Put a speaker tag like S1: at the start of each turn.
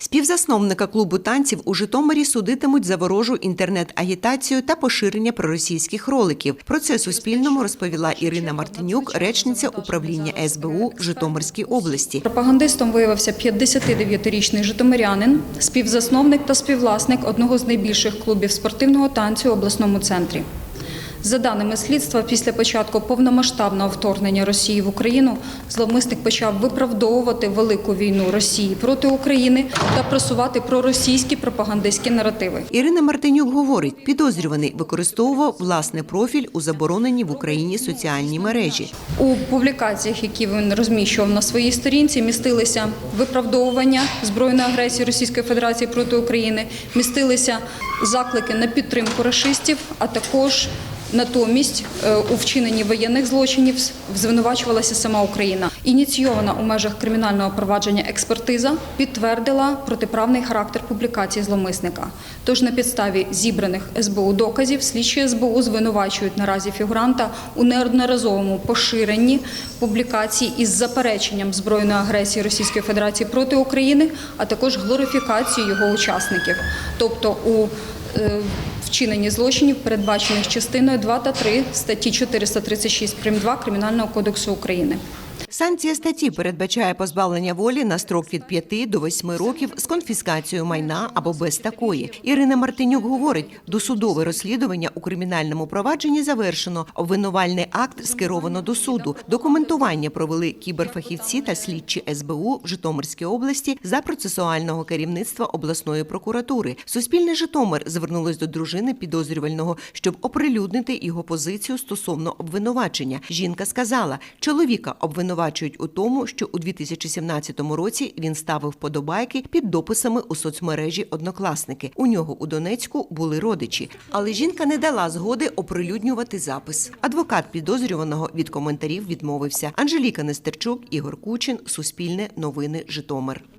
S1: Співзасновника клубу танців у Житомирі судитимуть за ворожу інтернет-агітацію та поширення проросійських роликів. Про це Суспільному розповіла Ірина Мартинюк, речниця управління СБУ в Житомирській області.
S2: Пропагандистом виявився 59-річний житомирянин, співзасновник та співвласник одного з найбільших клубів спортивного танцю у обласному центрі. За даними слідства, після початку повномасштабного вторгнення Росії в Україну зловмисник почав виправдовувати велику війну Росії проти України та просувати проросійські пропагандистські наративи.
S1: Ірина Мартинюк говорить, підозрюваний використовував власний профіль у забороненій в Україні соціальній мережі.
S2: У публікаціях, які він розміщував на своїй сторінці, містилися виправдовування збройної агресії Російської Федерації проти України, містилися заклики на підтримку рашистів, а також Натомість е, у вчиненні воєнних злочинів звинувачувалася сама Україна. Ініційована у межах кримінального провадження експертиза підтвердила протиправний характер публікації зловмисника. Тож на підставі зібраних СБУ доказів слідчі СБУ звинувачують наразі фігуранта у неодноразовому поширенні публікацій із запереченням збройної агресії Російської Федерації проти України, а також глорифікацію його учасників, тобто у е, вчиненні злочинів, передбачених частиною 2 та 3 статті 436 прим. 2 Кримінального кодексу України.
S1: Санкція статті передбачає позбавлення волі на строк від 5 до 8 років з конфіскацією майна або без такої. Ірина Мартинюк говорить, досудове розслідування у кримінальному провадженні завершено. Обвинувальний акт скеровано до суду. Документування провели кіберфахівці та слідчі СБУ в Житомирській області за процесуального керівництва обласної прокуратури. Суспільне Житомир звернулось до дружини підозрювального, щоб оприлюднити його позицію стосовно обвинувачення. Жінка сказала, чоловіка обвинувачують у тому, що у 2017 році він ставив подобайки під дописами у соцмережі Однокласники. У нього у Донецьку були родичі, але жінка не дала згоди оприлюднювати запис. Адвокат підозрюваного від коментарів відмовився. Анжеліка Нестерчук, Ігор Кучин, Суспільне, Новини, Житомир.